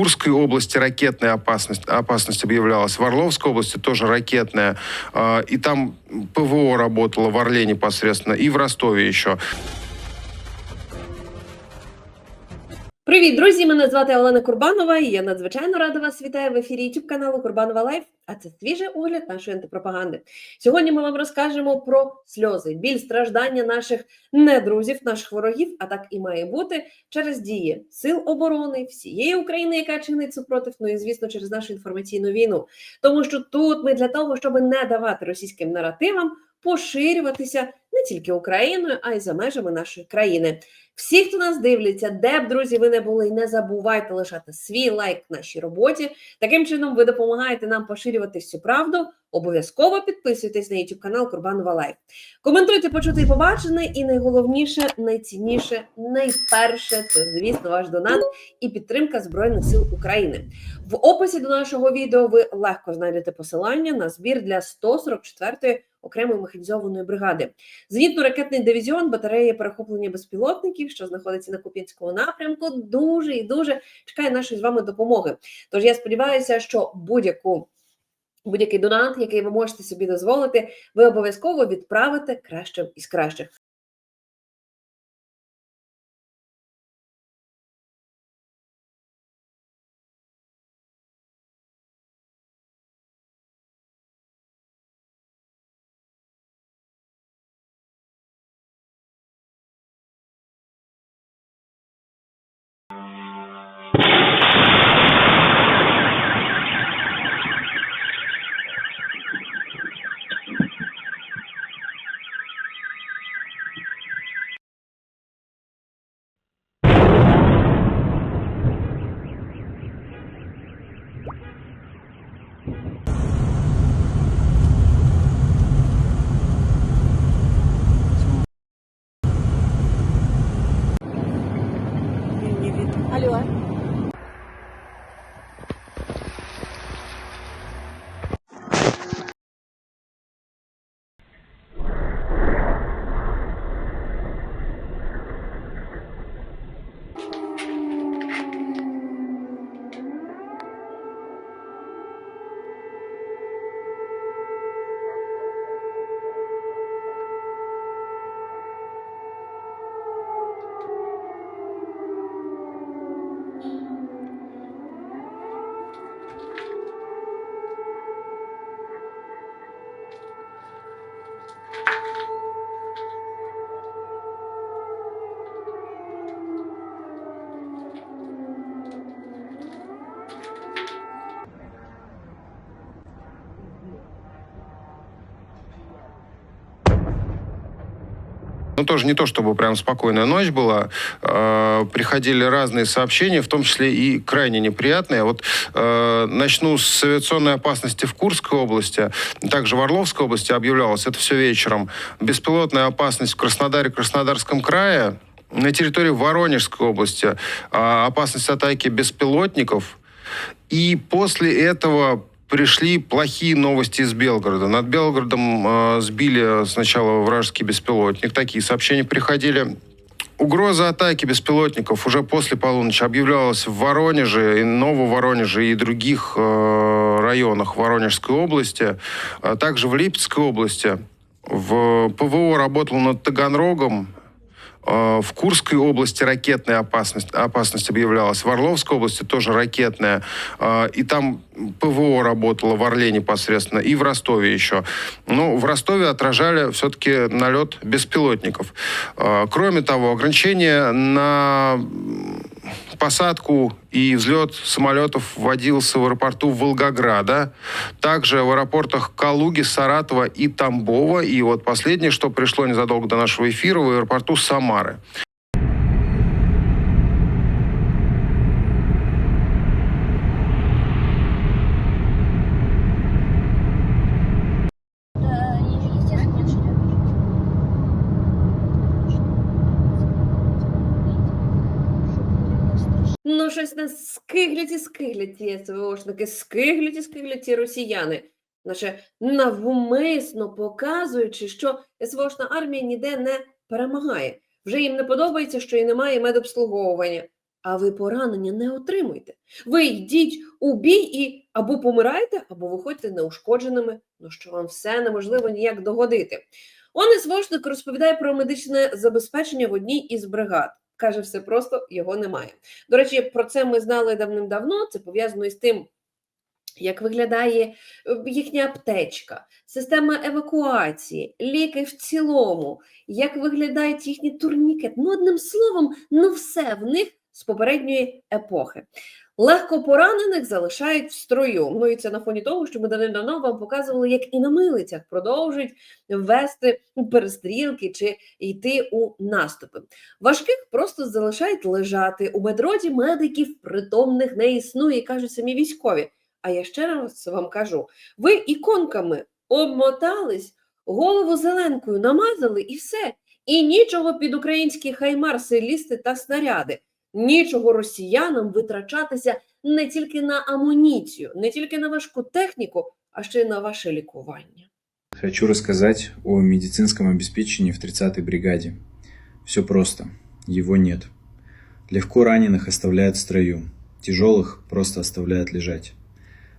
Курской области ракетная опасность, опасность объявлялась, в Орловской области тоже ракетная. И там ПВО работало в Орле непосредственно, и в Ростове еще. Привіт, друзі! Мене звати Олена Курбанова, і я надзвичайно рада вас вітаю в ефірі YouTube каналу Курбанова Лайф. А це свіжий огляд нашої антипропаганди. Сьогодні ми вам розкажемо про сльози, біль, страждання наших недрузів, наших ворогів, а так і має бути через дії сил оборони всієї України, яка чинить супротив, ну і звісно, через нашу інформаційну війну. Тому що тут ми для того, щоб не давати російським наративам поширюватися не тільки Україною, а й за межами нашої країни. Всі, хто нас дивляться, де б друзі ви не були, не забувайте лишати свій лайк нашій роботі. Таким чином, ви допомагаєте нам поширювати всю правду. Обов'язково підписуйтесь на YouTube канал Курбанова Лайф. Коментуйте, почути і побачене, і найголовніше, найцінніше, найперше це, звісно, ваш донат і підтримка Збройних сил України. В описі до нашого відео ви легко знайдете посилання на збір для 144-ї окремої механізованої бригади. Зенітно-ракетний дивізіон батареї перехоплення безпілотників, що знаходиться на Куп'янському напрямку, дуже і дуже чекає нашої з вами допомоги. Тож я сподіваюся, що будь-яку. Будь-який донат, який ви можете собі дозволити, ви обов'язково відправите кращим із кращих. Ну, тоже не то, чтобы прям спокойная ночь была. Э, приходили разные сообщения, в том числе и крайне неприятные. Вот э, начну с авиационной опасности в Курской области. Также в Орловской области объявлялось это все вечером. Беспилотная опасность в Краснодаре, Краснодарском крае. На территории Воронежской области э, опасность атаки беспилотников. И после этого пришли плохие новости из Белгорода. Над Белгородом э, сбили сначала вражеский беспилотник. Такие сообщения приходили. Угроза атаки беспилотников уже после полуночи объявлялась в Воронеже, и Нововоронеже и других э, районах Воронежской области, а также в Липецкой области. В ПВО работал над Таганрогом, в Курской области ракетная опасность, опасность объявлялась. В Орловской области тоже ракетная. Э, И там ПВО работало в Орле непосредственно. И в Ростове еще. Ну, в Ростове отражали все-таки налет беспилотников. Э, Кроме того, ограничения на посадку и взлет самолетов вводился в аэропорту Волгограда, также в аэропортах Калуги, Саратова и Тамбова. И вот последнее, что пришло незадолго до нашего эфира, в аэропорту Самары. Щось нас скиглять і скиглять ці СВОшники, скиглять і скиглять ці росіяни. Наче навмисно показуючи, що СВОшна армія ніде не перемагає. Вже їм не подобається, що і немає медобслуговування. а ви поранення не отримуєте. Ви йдіть у бій і або помираєте, або виходьте неушкодженими, ну що вам все неможливо ніяк догодити. Он СВОшник розповідає про медичне забезпечення в одній із бригад. Каже, все просто його немає. До речі, про це ми знали давним-давно. Це пов'язано із тим, як виглядає е, їхня аптечка, система евакуації, ліки в цілому, як виглядають їхні турнікет? Ну, одним словом, ну все в них з попередньої епохи. Легко поранених залишають в строю. Ну і це на фоні того, що ми давним-давно вам показували, як і на милицях продовжують вести перестрілки чи йти у наступи. Важких просто залишають лежати. У медроті медиків притомних не існує, кажуть самі військові. А я ще раз вам кажу: ви іконками обмотались, голову зеленкою намазали і все. І нічого під українські хаймарси лізти та снаряди. Нічого росіянам витрачатися не тільки на амуніцію, не тільки на важку техніку, а ще й на ваше лікування. Хочу рассказать о медицинском обеспечении в 30-й бригаде. Все просто. Его нет. Легко раненых оставляют в строю. Тяжелых просто оставляют лежать.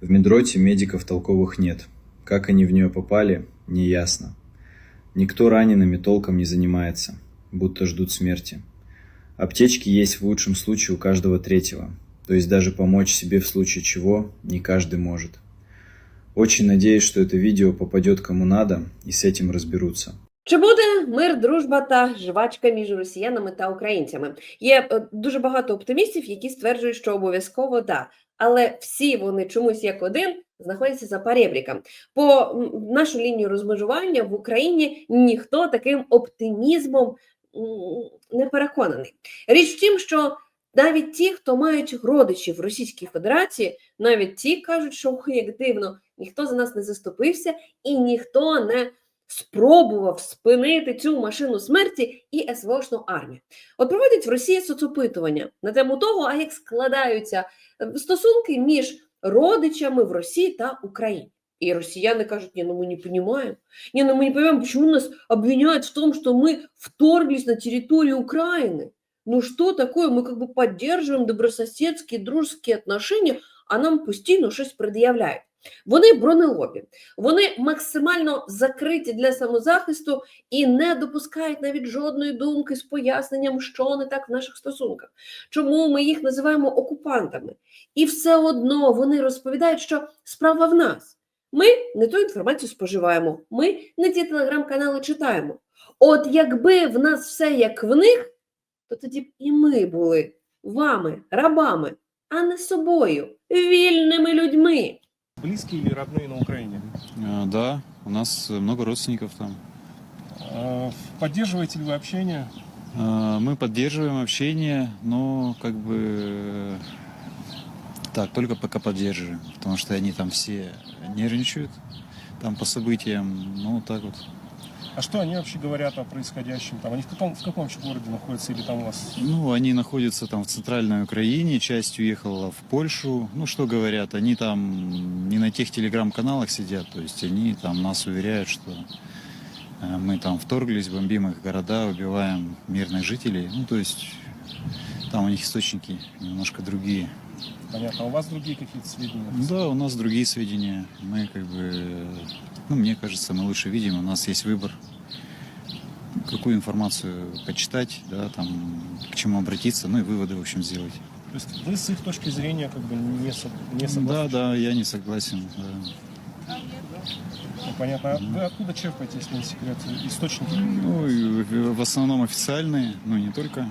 В медроте медиков толковых нет. Как они в нее попали, не ясно. Никто ранеными толком не занимается, будто ждут смерти. Аптечки есть в лучшем случае у каждого третьего. То есть даже помочь себе в случае чего не каждый может. Очень надеюсь, что это видео попадет кому надо и с этим разберутся. Чи буде мир, дружба та жвачка між росіянами та українцями? Є е, дуже багато оптимістів, які стверджують, що обов'язково да. Але всі вони чомусь як один знаходяться за паребріком. По м, нашу лінію розмежування в Україні ніхто таким оптимізмом м, не переконаний. Річ в тім, що навіть ті, хто мають родичів в Російській Федерації, навіть ті кажуть, що «Ой, як дивно, ніхто за нас не заступився і ніхто не спробував спинити цю машину смерті і СВОшну армію. От проводять в Росії соцопитування на тему того, а як складаються е, стосунки між родичами в Росії та Україні. И россияне кажут, не, ну мы не понимаем. Не, ну мы не понимаем, почему нас обвиняют в том, что мы вторглись на территорию Украины. Ну что такое? Мы как бы поддерживаем добрососедские, дружеские отношения, а нам постійно щось пред'являють. Вони бронелобі, вони максимально закриті для самозахисту і не допускають навіть жодної думки з поясненням, що не так в наших стосунках, чому ми їх називаємо окупантами. І все одно вони розповідають, що справа в нас. Ми не ту інформацію споживаємо, ми не ті телеграм-канали читаємо. От якби в нас все як в них, то тоді б і ми були вами, рабами, а не собою, вільними людьми. Близкие или родные на Украине? А, Да, у нас много родственников там. А, Поддерживаете ли вы общение? А, Мы поддерживаем общение, но как бы э, так, только пока поддерживаем, потому что они там все нервничают там по событиям, ну так вот. А что они вообще говорят о происходящем? Там они в каком, в каком вообще городе находятся или там у вас? Ну, они находятся там в центральной Украине, часть уехала в Польшу. Ну, что говорят, они там не на тех телеграм-каналах сидят, то есть они там нас уверяют, что э, мы там вторглись, бомбим их города, убиваем мирных жителей. Ну, то есть там у них источники немножко другие. Понятно, а у вас другие какие-то сведения? Да, у нас другие сведения. Мы как бы, ну, мне кажется, мы лучше видим, у нас есть выбор, какую информацию почитать, да, там, к чему обратиться, ну и выводы, в общем, сделать. То есть вы с их точки зрения как бы не, со- не Да, согласны? да, я не согласен. да. Ну, понятно. А вы откуда черпаете, если не секрет, источники? Ну, в основном официальные, ну, не только.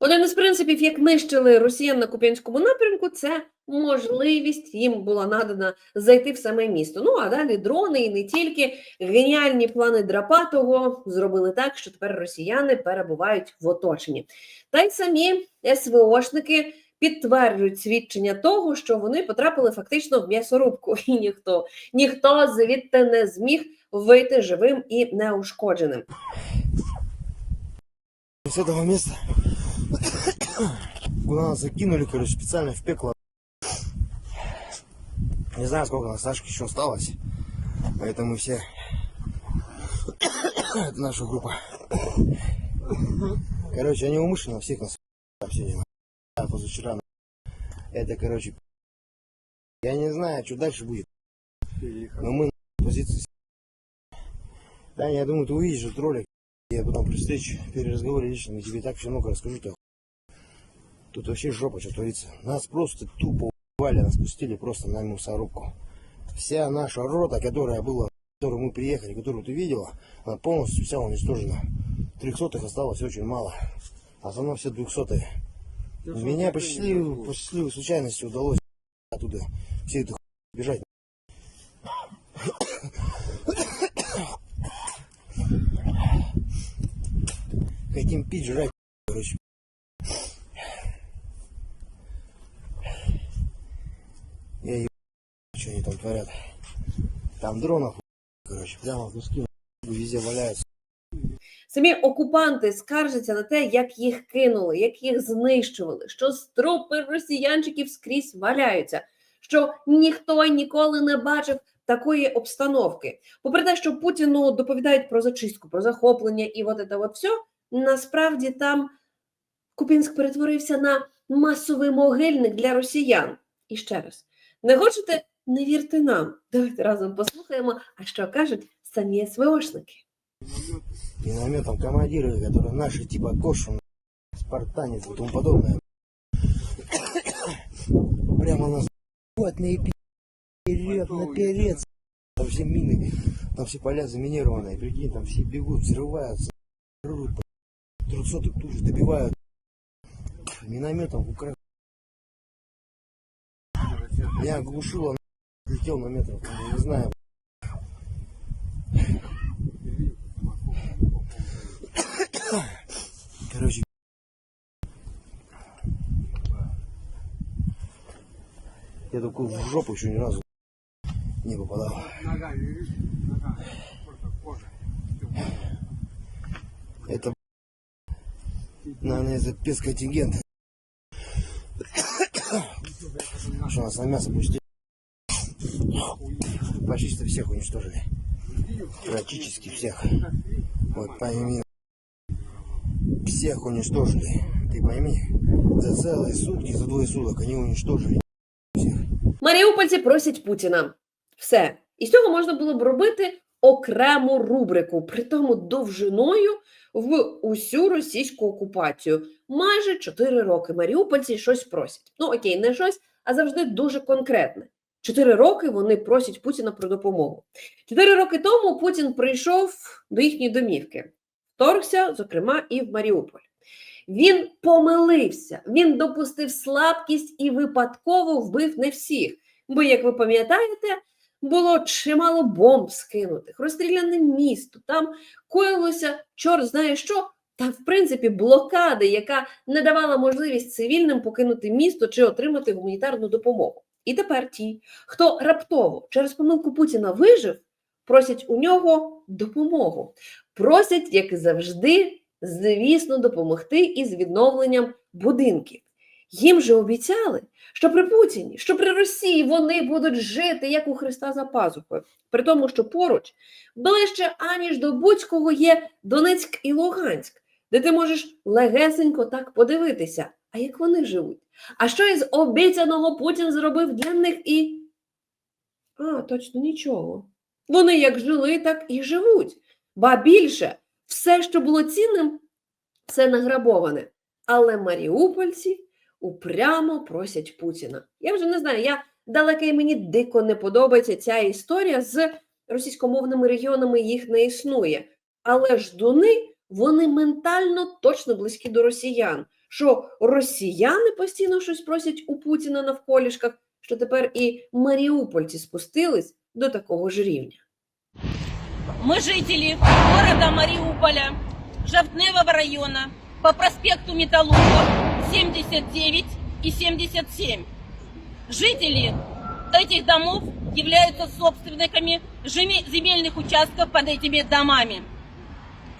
Один із принципів, як нищили росіян на Куп'янському напрямку, це можливість їм була надана зайти в саме місто. Ну а далі дрони і не тільки геніальні плани Драпатого зробили так, що тепер росіяни перебувають в оточенні. Та й самі СВОшники підтверджують свідчення того, що вони потрапили фактично в м'ясорубку, і ніхто ніхто звідти не зміг вийти живим і неушкодженим. Этого места куда нас закинули, короче, специально в пекло. Не знаю, сколько нас Сашки еще осталось. Поэтому все... Это наша группа. Короче, они умышленно всех нас все Это, короче, я не знаю, что дальше будет. Но мы на позиции. Да, я думаю, ты увидишь этот ролик. Я потом при встрече, при разговоре лично я тебе так все много расскажу. Охуел. Тут вообще жопа, что творится. Нас просто тупо убивали, нас пустили просто на мясорубку. Вся наша рота, которая была, которую мы приехали, которую ты видела, она полностью вся уничтожена. Трехсотых осталось очень мало. Основном все двухсотые. Меня по счастливой, по счастливой случайности удалось оттуда все это бежать. Хотим пить, жрать, короче. Что они там творят. Там дронов, короче, прямо куски везде валяются. Самі окупанти скаржаться на те, як їх кинули, як їх знищували, що трупи росіянчиків скрізь валяються, що ніхто ніколи не бачив такої обстановки. Попри те, що Путіну доповідають про зачистку, про захоплення і от це от все, насправді там Купінськ перетворився на масовий могильник для росіян. І ще раз, не хочете, не вірте нам. Давайте разом послухаємо, а що кажуть самі СВОшники. минометом командиры, которые наши типа Кошин, Спартанец и тому подобное. Прямо нас вот наперед, наперед. Там все мины, там все поля заминированные. Прикинь, там все бегут, взрываются, рут, трехсотых тут же добивают. Минометом в Украину. Я оглушил, он летел на метров, не знаю, Короче, я такой в жопу еще ни разу не попадал. Это, наверное, за спецконтингент. Что нас на мясо пустили. Что всех уничтожили. Практически всех. Вот пойми, всех уничтожили. Ты пойми, за целые сутки, за двое суток они уничтожили. Маріупольці просять Путіна. Все. І з цього можна було б робити окрему рубрику, притому довжиною в усю російську окупацію. Майже 4 роки маріупольці щось просять. Ну окей, не щось, а завжди дуже конкретне. Чотири роки вони просять Путіна про допомогу. Чотири роки тому Путін прийшов до їхньої домівки, вторгся, зокрема, і в Маріуполь. Він помилився, він допустив слабкість і випадково вбив не всіх. Бо, як ви пам'ятаєте, було чимало бомб скинутих, розстріляне місто. Там коїлося чорт знає що. Та, в принципі, блокади, яка не давала можливість цивільним покинути місто чи отримати гуманітарну допомогу. І тепер ті, хто раптово через помилку Путіна вижив, просять у нього допомогу. Просять, як і завжди, звісно, допомогти із відновленням будинків. Їм же обіцяли, що при Путіні, що при Росії вони будуть жити як у Христа за пазухою, при тому, що поруч ближче аніж до будь-кого є Донецьк і Луганськ, де ти можеш легесенько так подивитися, а як вони живуть. А що із обіцяного Путін зробив для них і. А, точно нічого. Вони як жили, так і живуть. Ба більше, все, що було цінним, все награбоване. Але маріупольці упрямо просять Путіна. Я вже не знаю, я далека і мені дико не подобається ця історія з російськомовними регіонами, їх не існує. Але ждуни, вони ментально точно близькі до росіян Що росіяни постійно щось просять у Путіна навколішках, що тепер і маріупольці спустились до такого ж рівня. Мы жители города Мариуполя, Жовтневого района, по проспекту Металлургов 79 и 77. Жители этих домов являются собственниками жеми- земельных участков под этими домами.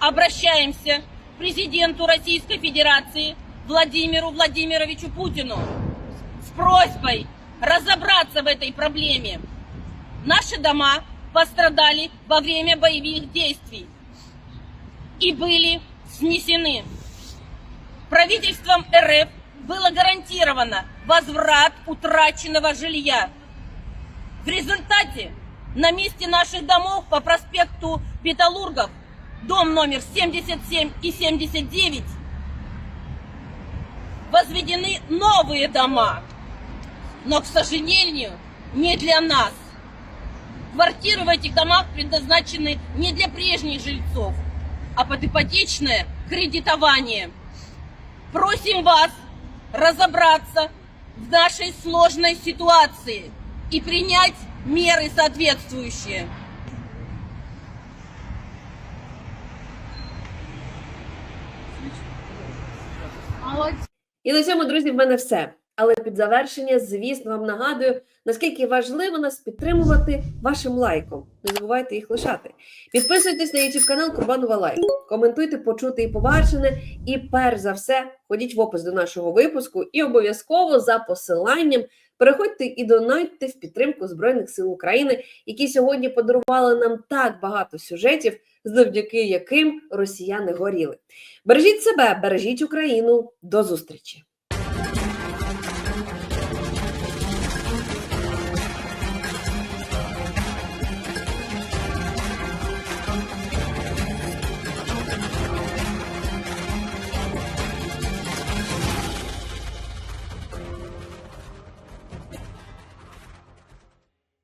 Обращаемся к президенту Российской Федерации Владимиру Владимировичу Путину с просьбой разобраться в этой проблеме. Наши дома пострадали во время боевых действий и были снесены. Правительством РФ было гарантировано возврат утраченного жилья. В результате на месте наших домов по проспекту Металлургов, дом номер 77 и 79, возведены новые дома. Но, к сожалению, не для нас. Квартиры в этих домах предназначены не для прежних жильцов, а под ипотечное кредитование. Просим вас разобраться в нашей сложной ситуации и принять меры соответствующие. І на цьому, друзі, в мене все. Але під завершення, звісно, вам нагадую, наскільки важливо нас підтримувати вашим лайком. Не забувайте їх лишати. Підписуйтесь на YouTube канал Курбанова Лайф. Коментуйте, почути і побачене. І перш за все, ходіть в опис до нашого випуску і обов'язково за посиланням переходьте і донайте в підтримку Збройних сил України, які сьогодні подарували нам так багато сюжетів, завдяки яким росіяни горіли. Бережіть себе, бережіть Україну. До зустрічі!